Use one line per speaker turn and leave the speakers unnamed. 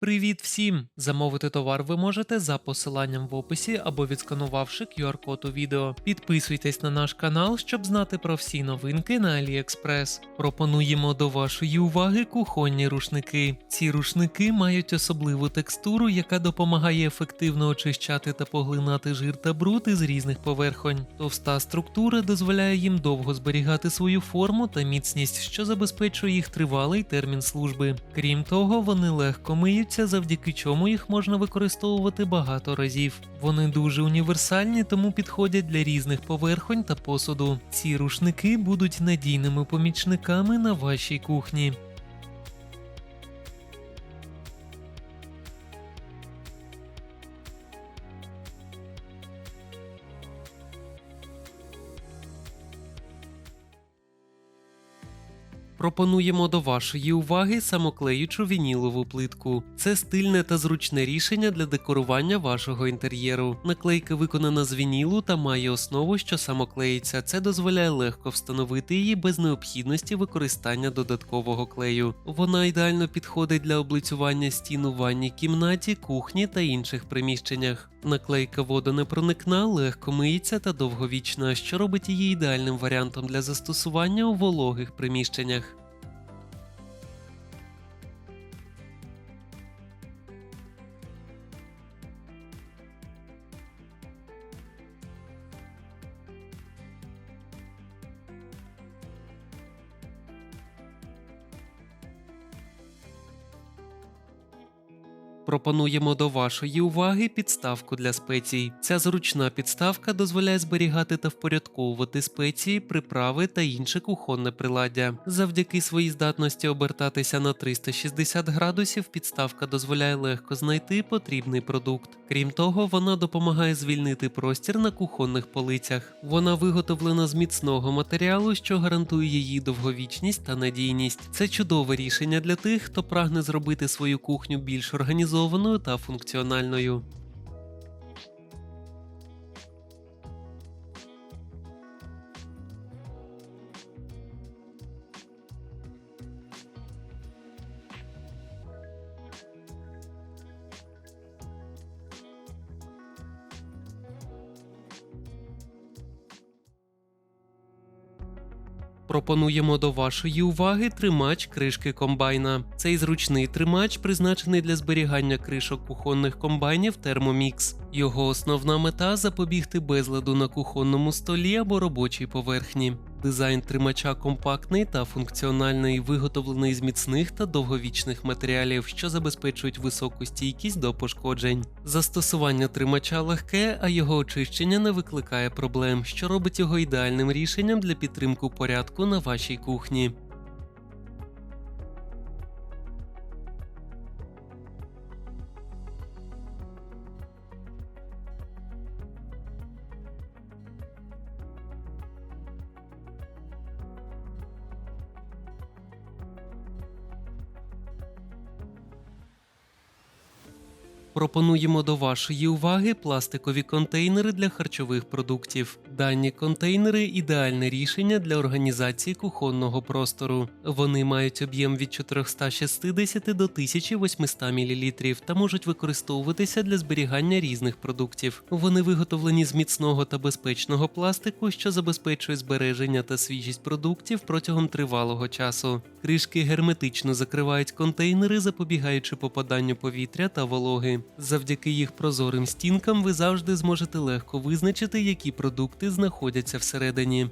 Привіт всім! Замовити товар ви можете за посиланням в описі або відсканувавши QR-код у відео. Підписуйтесь на наш канал, щоб знати про всі новинки на AliExpress. Пропонуємо до вашої уваги кухонні рушники. Ці рушники мають особливу текстуру, яка допомагає ефективно очищати та поглинати жир та бруд із різних поверхонь. Товста структура дозволяє їм довго зберігати свою форму та міцність, що забезпечує їх тривалий термін служби. Крім того, вони легко миються, завдяки чому їх можна використовувати багато разів. Вони дуже універсальні, тому підходять для різних поверхонь та посуду. Ці рушники будуть надійними помічниками на вашій кухні. Пропонуємо до вашої уваги самоклеючу вінілову плитку. Це стильне та зручне рішення для декорування вашого інтер'єру. Наклейка виконана з вінілу та має основу, що самоклеїться. Це дозволяє легко встановити її без необхідності використання додаткового клею. Вона ідеально підходить для облицювання стін у ванній кімнаті, кухні та інших приміщеннях. Наклейка водонепроникна, легко миється та довговічна, що робить її ідеальним варіантом для застосування у вологих приміщеннях. Пропонуємо до вашої уваги підставку для спецій. Ця зручна підставка дозволяє зберігати та впорядковувати спеції, приправи та інше кухонне приладдя. Завдяки своїй здатності обертатися на 360 градусів, підставка дозволяє легко знайти потрібний продукт. Крім того, вона допомагає звільнити простір на кухонних полицях. Вона виготовлена з міцного матеріалу, що гарантує її довговічність та надійність. Це чудове рішення для тих, хто прагне зробити свою кухню більш організованою та функціональною. Пропонуємо до вашої уваги тримач кришки комбайна. Цей зручний тримач призначений для зберігання кришок кухонних комбайнів Thermomix. Його основна мета запобігти безладу на кухонному столі або робочій поверхні. Дизайн тримача компактний та функціональний, виготовлений з міцних та довговічних матеріалів, що забезпечують високу стійкість до пошкоджень. Застосування тримача легке, а його очищення не викликає проблем, що робить його ідеальним рішенням для підтримку порядку на вашій кухні. Пропонуємо до вашої уваги пластикові контейнери для харчових продуктів. Дані контейнери ідеальне рішення для організації кухонного простору. Вони мають об'єм від 460 до 1800 мл та можуть використовуватися для зберігання різних продуктів. Вони виготовлені з міцного та безпечного пластику, що забезпечує збереження та свіжість продуктів протягом тривалого часу. Кришки герметично закривають контейнери, запобігаючи попаданню повітря та вологи. Завдяки їх прозорим стінкам ви завжди зможете легко визначити, які продукти знаходяться всередині.